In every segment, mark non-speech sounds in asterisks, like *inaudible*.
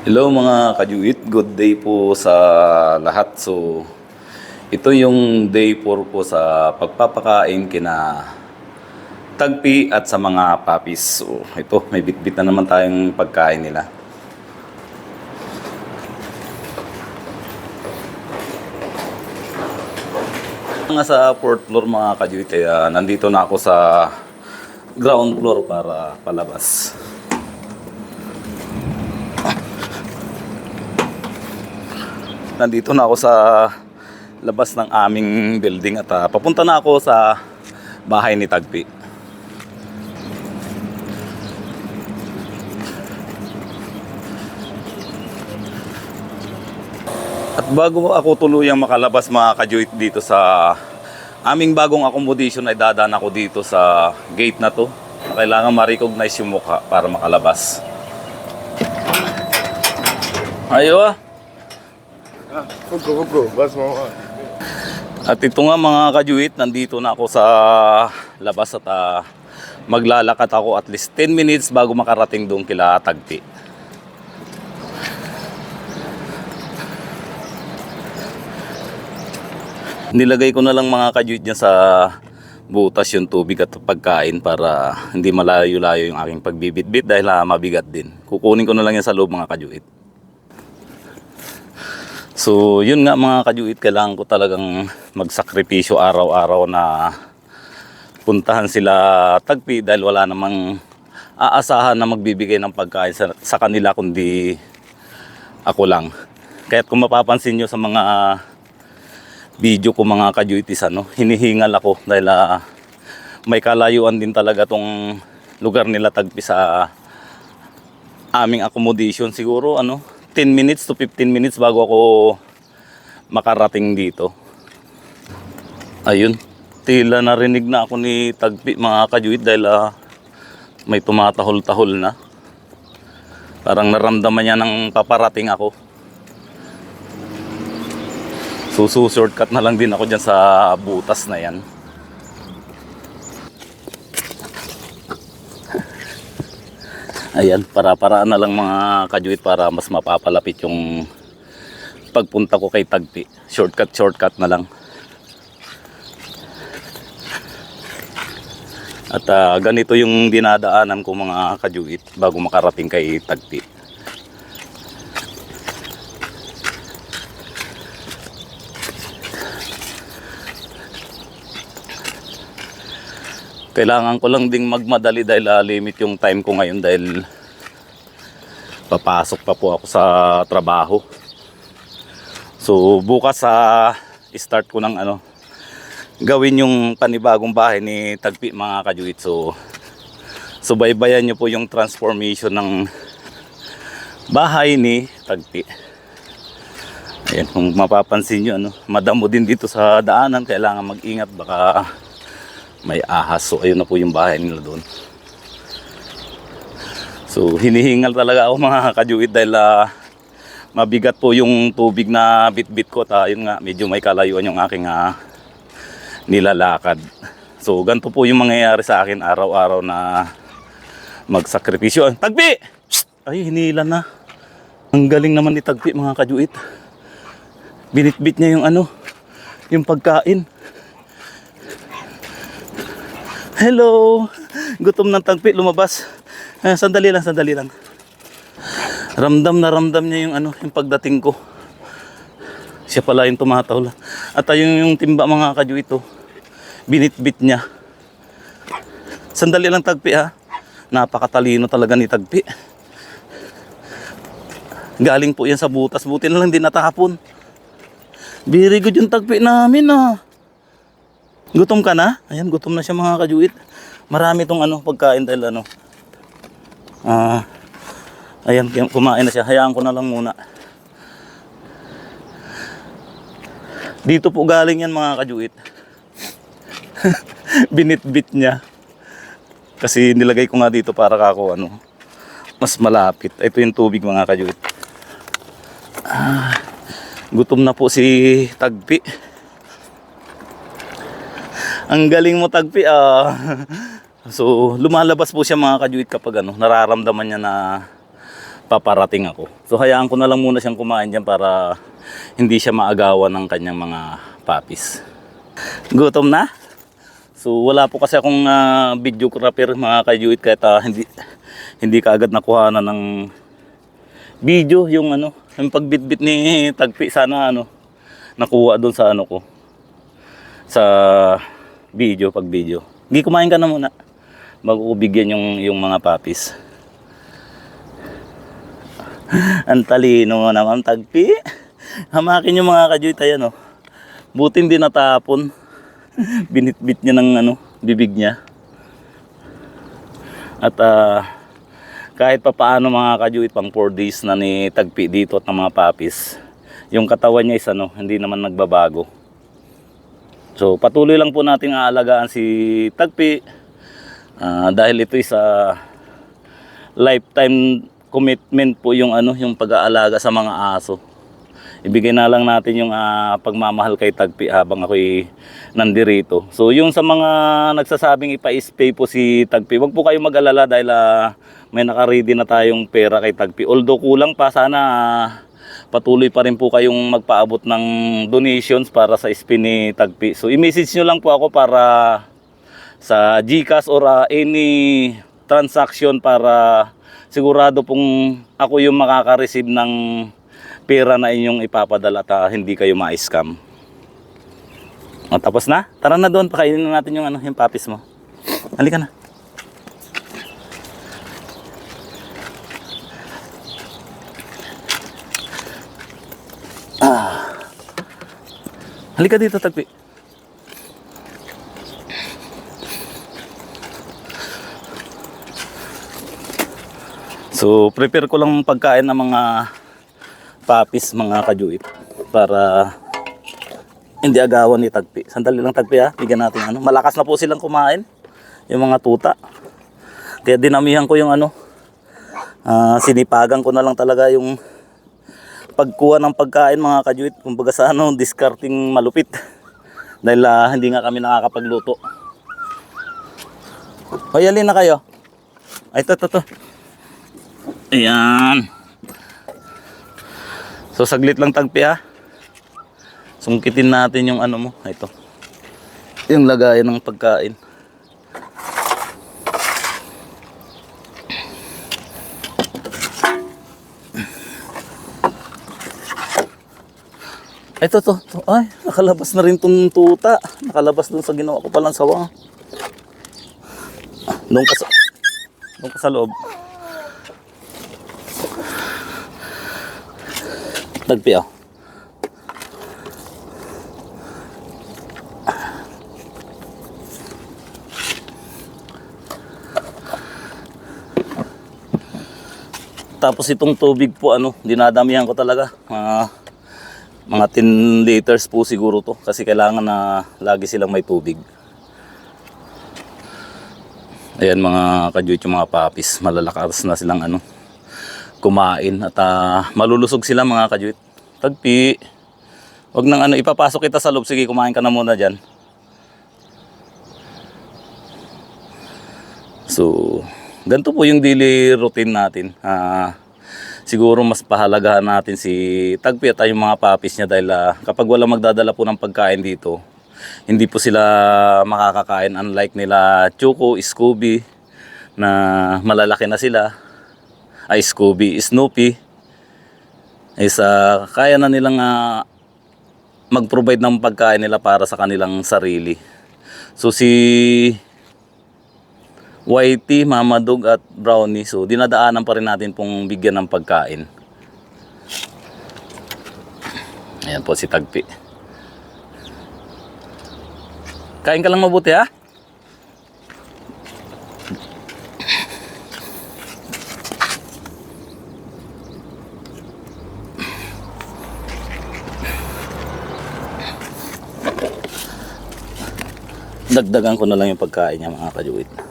Hello mga kajuit, good day po sa lahat. So, ito yung day 4 po sa pagpapakain kina tagpi at sa mga papis. So, ito, may bitbit na naman tayong pagkain nila. Nga sa fourth floor mga kajuit, kaya nandito na ako sa ground floor para palabas. Nandito na ako sa labas ng aming building at ah, papunta na ako sa bahay ni Tagpi. At bago ako tuluyang makalabas mga kajuit dito sa aming bagong accommodation ay dadaan ako dito sa gate na to. Kailangan ma-recognize yung mukha para makalabas. Ayo ah. Hugo, Hugo, bas mo. At ito nga mga kajuit, nandito na ako sa labas at ah, maglalakad ako at least 10 minutes bago makarating doon kila Tagpi. Nilagay ko na lang mga kajuit dyan sa butas yung tubig at pagkain para hindi malayo-layo yung aking pagbibitbit dahil ah, mabigat din. Kukunin ko na lang yan sa loob mga kajuit. So, yun nga mga kajuit, kailangan ko talagang magsakripisyo araw-araw na puntahan sila tagpi dahil wala namang aasahan na magbibigay ng pagkain sa, sa kanila kundi ako lang. Kaya't kung mapapansin nyo sa mga video ko mga kajuitis, ano, hinihingal ako dahil ah, may kalayuan din talaga tong lugar nila tagpi sa aming accommodation siguro ano 10 minutes to 15 minutes bago ako makarating dito. Ayun, tila narinig na ako ni Tagpi mga kajuit dahil ah, may tumatahol-tahol na. Parang naramdaman niya ng paparating ako. So, shortcut na lang din ako dyan sa butas na yan. Ayan, para-paraan na lang mga kajuit para mas mapapalapit yung pagpunta ko kay Tagpi. Shortcut, shortcut na lang. At ah, ganito yung dinadaanan ko mga kajuit bago makarating kay Tagpi. Kailangan ko lang ding magmadali dahil ah, limit yung time ko ngayon dahil papasok pa po ako sa trabaho. So bukas sa start ko ng ano gawin yung panibagong bahay ni Tagpi mga kajuit. So subaybayan niyo po yung transformation ng bahay ni Tagpi. Ayan, kung mapapansin nyo, ano, madamo din dito sa daanan, kailangan mag-ingat, baka may ahas. So ayun na po yung bahay nila doon. So hinihingal talaga ako *laughs* mga kajuit dahil ah, mabigat po yung tubig na bit-bit ko. At ayun nga, medyo may kalayuan yung aking ah, nilalakad. So ganito po yung mangyayari sa akin araw-araw na magsakripisyo. Tagpi! Ay, hinila na. Ang galing naman ni Tagpi mga kajuit. Binitbit niya yung ano, yung pagkain. Hello! Gutom ng tagpi, lumabas. Eh, sandali lang, sandali lang. Ramdam na ramdam niya yung ano, yung pagdating ko. Siya pala yung tumatahol. At ayun yung timba mga kadyo ito. Binitbit niya. Sandali lang tagpi ha. Napakatalino talaga ni tagpi. Galing po yan sa butas. Buti na lang din natapon. Very good yung tagpi namin ah. Gutom ka na? Ayan, gutom na siya mga kajuit. Marami tong ano, pagkain dahil ano. Ah, ayan, kumain na siya. Hayaan ko na lang muna. Dito po galing yan mga kajuit. *laughs* Binitbit niya. Kasi nilagay ko nga dito para kako ano, mas malapit. Ito yung tubig mga kajuit. Ah, gutom na po si Tagpi. Ang galing mo tagpi ah. *laughs* So lumalabas po siya mga kajuit kapag ano, nararamdaman niya na paparating ako. So hayaan ko na lang muna siyang kumain dyan para hindi siya maagawan ng kanyang mga papis. Gutom na? So wala po kasi akong ah, videographer mga kajuit kahit ah, hindi hindi kaagad nakuha na ng video yung ano, yung pagbitbit ni Tagpi sana ano nakuha doon sa ano ko sa video pag video. Hindi kumain ka na muna bago ko bigyan yung yung mga papis. *laughs* Ang talino mo naman Tagpi. Hamakin yung mga kajuit ayan oh. Buti hindi natapon. *laughs* Binitbit niya ng ano, bibig niya. At ah, kahit pa paano mga kajuit pang 4 days na ni Tagpi dito at ng mga papis. Yung katawan niya is ano, hindi naman nagbabago. So patuloy lang po nating aalagaan si Tagpi Ah, dahil ito is a lifetime commitment po yung ano yung pag-aalaga sa mga aso. Ibigay na lang natin yung ah, pagmamahal kay Tagpi habang ako'y nandirito. So yung sa mga nagsasabing ipa-spay po si Tagpi, wag po kayong mag-alala dahil ah, may naka-ready na tayong pera kay Tagpi. Although kulang pa sana ah, patuloy pa rin po kayong magpaabot ng donations para sa spin ni Tagpi. So i-message nyo lang po ako para sa GCash or ah, any transaction para sigurado pong ako yung makaka-receive ng pera na inyong ipapadala at ah, hindi kayo ma-scam. O, tapos na? Tara na doon, pakainin na natin yung, ano, yung papis mo. Halika na. Halika dito, Tagpi. So, prepare ko lang pagkain ng mga papis, mga kajuit para hindi agawan ni Tagpi. Sandali lang Tagpi ha, bigyan natin ano. Malakas na po silang kumain, yung mga tuta. Kaya dinamihan ko yung ano, ah, sinipagan ko na lang talaga yung pagkuha ng pagkain mga kajuit. Kumbaga sa ano, discarding malupit. *laughs* Dahil ah, hindi nga kami nakakapagluto. Hoy, alin na kayo? Ay, ito, ito, ito. Ayan. So saglit lang tagpi ha. Sungkitin natin yung ano mo. Ito. Yung lagayan ng pagkain. Ito to, to. Ay, nakalabas na rin tong tuta. Nakalabas dun sa ginawa ko palang sawa. Doon ka sa, doon ka sa loob. Tagpi oh. Tapos itong tubig po ano, dinadamihan ko talaga. Mga mga 10 liters po siguro to kasi kailangan na lagi silang may tubig. Ayan mga kadyut yung mga papis, malalakas na silang ano, kumain at ah, malulusog sila mga kajuit. Tagpi. Wag nang ano ipapasok kita sa loob. Sige, kumain ka na muna diyan. So, ganito po yung daily routine natin. Ah, siguro mas pahalagahan natin si Tagpi at yung mga papis niya dahil ah, kapag wala magdadala po ng pagkain dito, hindi po sila makakakain. Unlike nila Choco, Scooby na malalaki na sila. Ay Scooby, Snoopy. Is ah, kaya na nilang ah, mag-provide ng pagkain nila para sa kanilang sarili. So si Whitey, Mama Dog at Brownie, so dinadaanan pa rin natin pong bigyan ng pagkain. Ayan po si Tagpi. Kain ka lang mabuti ha? dagdagan ko na lang yung pagkain niya mga kajuit.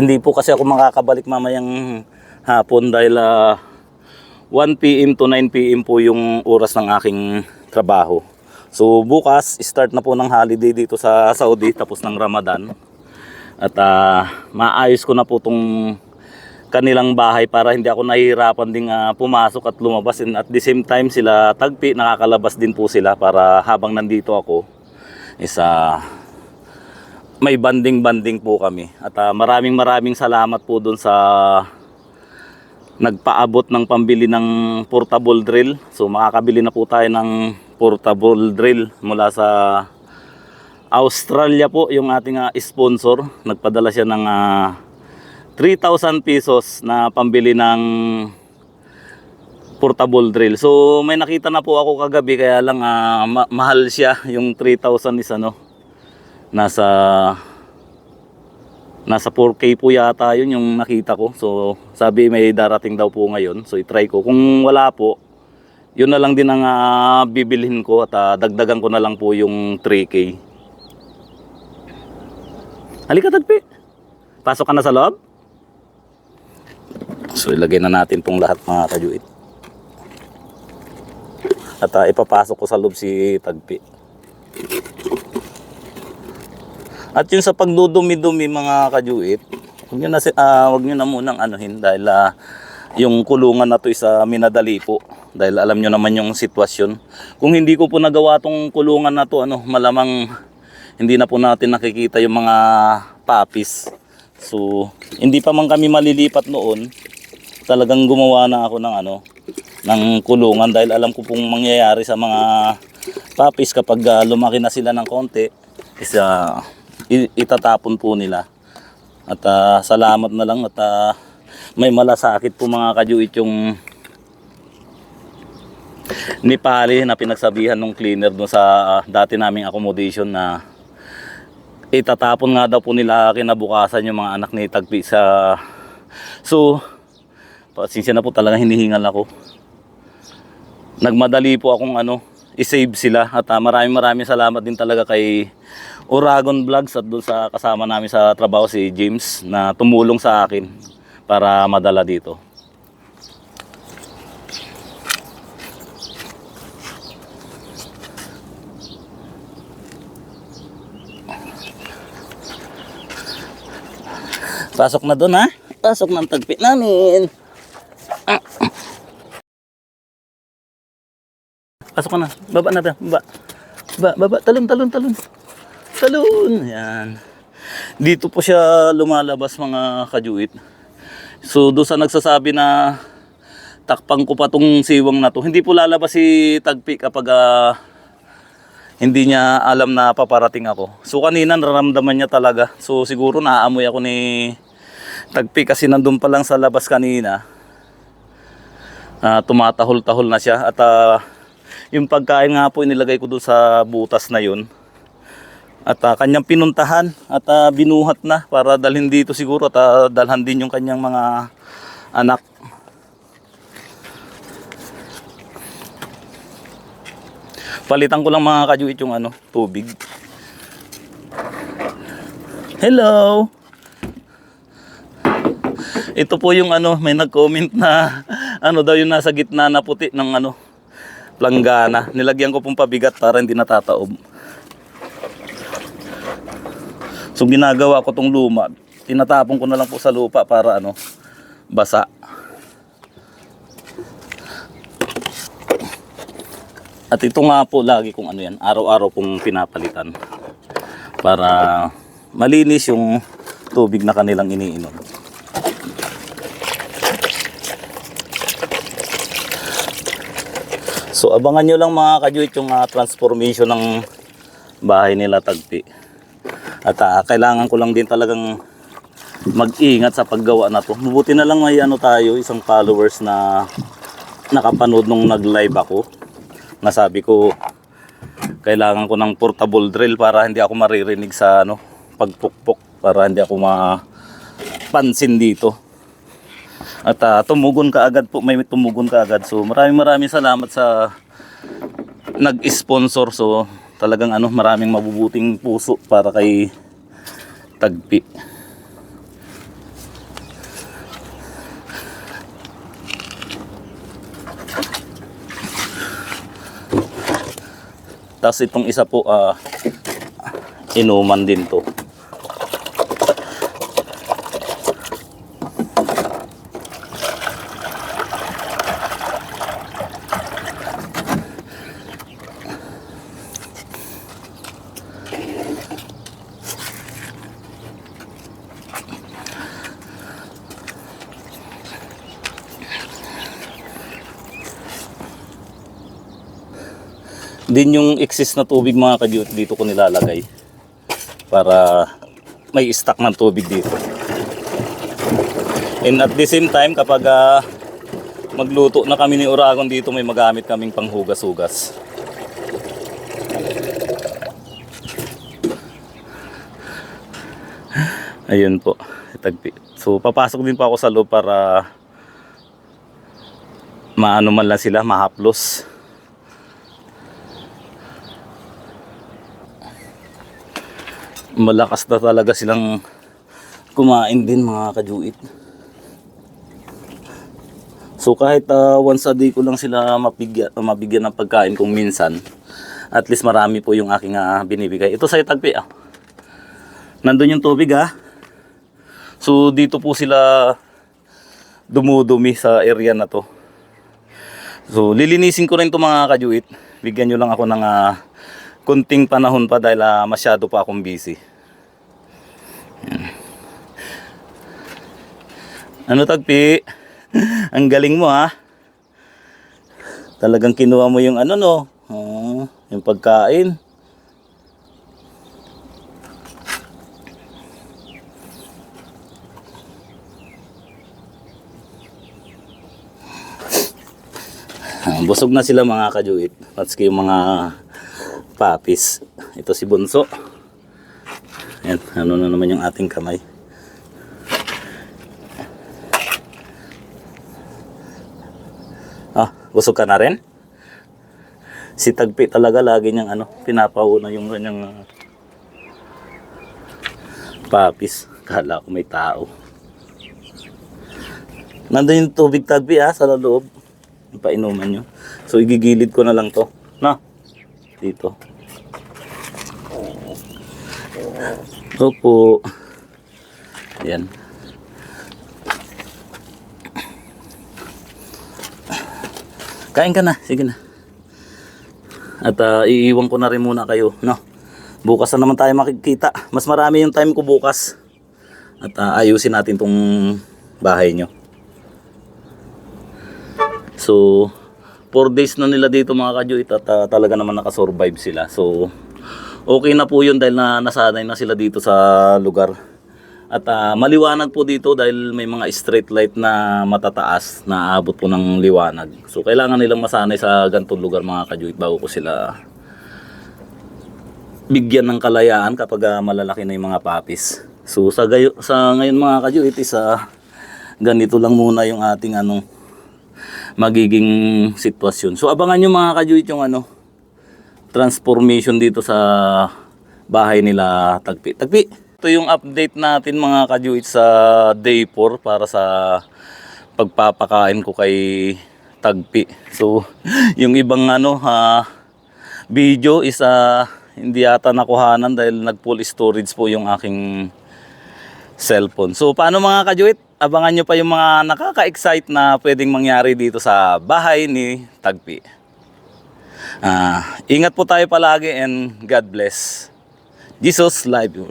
Hindi po kasi ako makakabalik mamayang hapon dahil ah, 1 p.m. to 9 p.m. po yung oras ng aking trabaho. So bukas, start na po ng holiday dito sa Saudi tapos ng Ramadan. At ah, maayos ko na po tong kanilang bahay para hindi ako nahihirapan ding ah, pumasok at lumabas and at the same time sila tagpi nakakalabas din po sila para habang nandito ako isa may banding-banding po kami. At ah, maraming maraming salamat po doon sa nagpaabot ng pambili ng portable drill. So makakabili na po tayo ng portable drill mula sa Australia po yung ating ah, sponsor. Nagpadala siya ng ah, 3,000 pesos na pambili ng portable drill. So may nakita na po ako kagabi kaya lang ah, ma- mahal siya yung 3,000 is ano nasa nasa 4K po yata yun yung nakita ko. So sabi may darating daw po ngayon. So i-try ko. Kung wala po, yun na lang din ang ah, bibilhin ko at ah, dagdagan ko na lang po yung 3K. Halika tagpi. Pasok ka na sa loob? So ilagay na natin pong lahat mga kajuit. At ah, ipapasok ko sa loob si Tagpi. At yung sa pagdudumi-dumi mga kajuit, huwag nyo na, ah, huwag nyo na munang anuhin dahil ah, yung kulungan na to isa minadali po. Dahil alam nyo naman yung sitwasyon. Kung hindi ko po nagawa tong kulungan na to, ano, malamang hindi na po natin nakikita yung mga papis. So, hindi pa man kami malilipat noon, talagang gumawa na ako ng ano, ng kulungan dahil alam ko pong mangyayari sa mga papis kapag ah, lumaki na sila ng konti is i- itatapon po nila. At ah, salamat na lang at ah, may malasakit po mga kajuit yung ni Pali na pinagsabihan ng cleaner doon sa ah, dati naming accommodation na itatapon nga daw po nila kinabukasan yung mga anak ni Tagpi sa so pasensya na po talaga hinihingal ako nagmadali po akong ano i-save sila at ah, maraming maraming salamat din talaga kay Oragon Vlogs at doon sa kasama namin sa trabaho si James na tumulong sa akin para madala dito Pasok na doon ha. Pasok ng tagpi namin. Ah. Pasok na. Baba na. Baba. Baba, baba. Talon, talon, talon. Talon. Yan. Dito po siya lumalabas mga kajuit. So doon sa nagsasabi na takpang ko pa tong siwang na to. Hindi po lalabas si Tagpi kapag ah, hindi niya alam na paparating ako. So kanina nararamdaman niya talaga. So siguro naaamoy ako ni Tagpi kasi nandun pa lang sa labas kanina. Ah, tumatahol-tahol na siya at ah, yung pagkain nga po inilagay ko doon sa butas na yun. At ah, kanyang pinuntahan at ah, binuhat na para dalhin dito siguro at ah, dalhan din yung kanyang mga anak. Palitan ko lang mga kajuit yung ano, tubig. Hello! Ito po yung ano, may nag-comment na *laughs* ano daw yung nasa gitna na puti ng ano, planggana. Nilagyan ko pong pabigat para hindi natataob. So ginagawa ko tong luma, tinatapon ko na lang po sa lupa para ano, basa. At ito nga po lagi kong ano yan, araw-araw pong pinapalitan para malinis yung tubig na kanilang iniinom. So abangan nyo lang mga kajuit yung ah, transformation ng bahay nila Tagpi. At ah, kailangan ko lang din talagang mag-ingat sa paggawa na to. Mabuti na lang may ano tayo, isang followers na nakapanood nung nag-live ako. Nasabi ko kailangan ko ng portable drill para hindi ako maririnig sa ano, pagpukpok para hindi ako mapansin dito. At ah, tumugon ka agad po, may tumugon ka agad. So maraming maraming salamat sa nag-sponsor. So talagang ano, maraming mabubuting puso para kay Tagpi. Tapos itong isa po, ah, inuman din to. Din yung excess na tubig mga kadyut dito ko nilalagay. Para may stock ng tubig dito. And at the same time, kapag ah, magluto na kami ni Uragon dito, may magamit kaming panghugas-hugas. Ayun po. So papasok din pa ako sa loob para maano man lang sila, mahaplos. Malakas na talaga silang kumain din mga kajuit. So kahit ah, once a day ko lang sila mabigyan, mabigyan ng pagkain kung minsan, at least marami po yung aking ah, binibigay. Ito sa tagpi ah. Nandun yung tubig ah. So dito po sila dumudumi sa area na to. So lilinisin ko rin to mga kajuit. Bigyan nyo lang ako ng ah, kunting panahon pa dahil ah, masyado pa akong busy. Ano tagpi? *laughs* Ang galing mo ha. Talagang kinuha mo yung ano no. Oh, yung pagkain. Ah, Busog na sila mga kajuit. Patski yung mga papis. Ito si Bunso. Ayan, ano na naman yung ating kamay. Ah, busog ka na rin? Si Tagpi talaga lagi niyang ano, pinapauna yung kanyang ah, papis. Kala ko may tao. Nandun yung tubig Tagpi ha, sa loob. Painuman nyo. So igigilid ko na lang to. Na, dito. Opo. Yan. Kain ka na, sige na. At ah, iiwan ko na rin muna kayo, no? Bukas na naman tayo makikita. Mas marami yung time ko bukas. At ah, ayusin natin tong bahay nyo. So, 4 days na nila dito mga kajuit at ah, talaga naman nakasurvive sila. So, okay na po yun dahil na nasanay na sila dito sa lugar. At ah, maliwanag po dito dahil may mga street light na matataas na aabot po ng liwanag. So, kailangan nilang masanay sa ganitong lugar mga kajuit bago ko sila bigyan ng kalayaan kapag ah, malalaki na yung mga papis. So, sa, gayo, sa ngayon mga kajuit is ah, ganito lang muna yung ating ano, magiging sitwasyon. So abangan nyo mga kajuit yung ano, transformation dito sa bahay nila Tagpi. Tagpi, ito yung update natin mga kajuit sa day 4 para sa pagpapakain ko kay Tagpi. So *laughs* yung ibang ano ha, video is ah, hindi yata nakuhanan dahil nag full storage po yung aking cellphone. So paano mga kajuit? Abangan nyo pa yung mga nakaka-excite na pwedeng mangyari dito sa bahay ni Tagpi. Uh, ingat po tayo palagi and God bless. Jesus love you.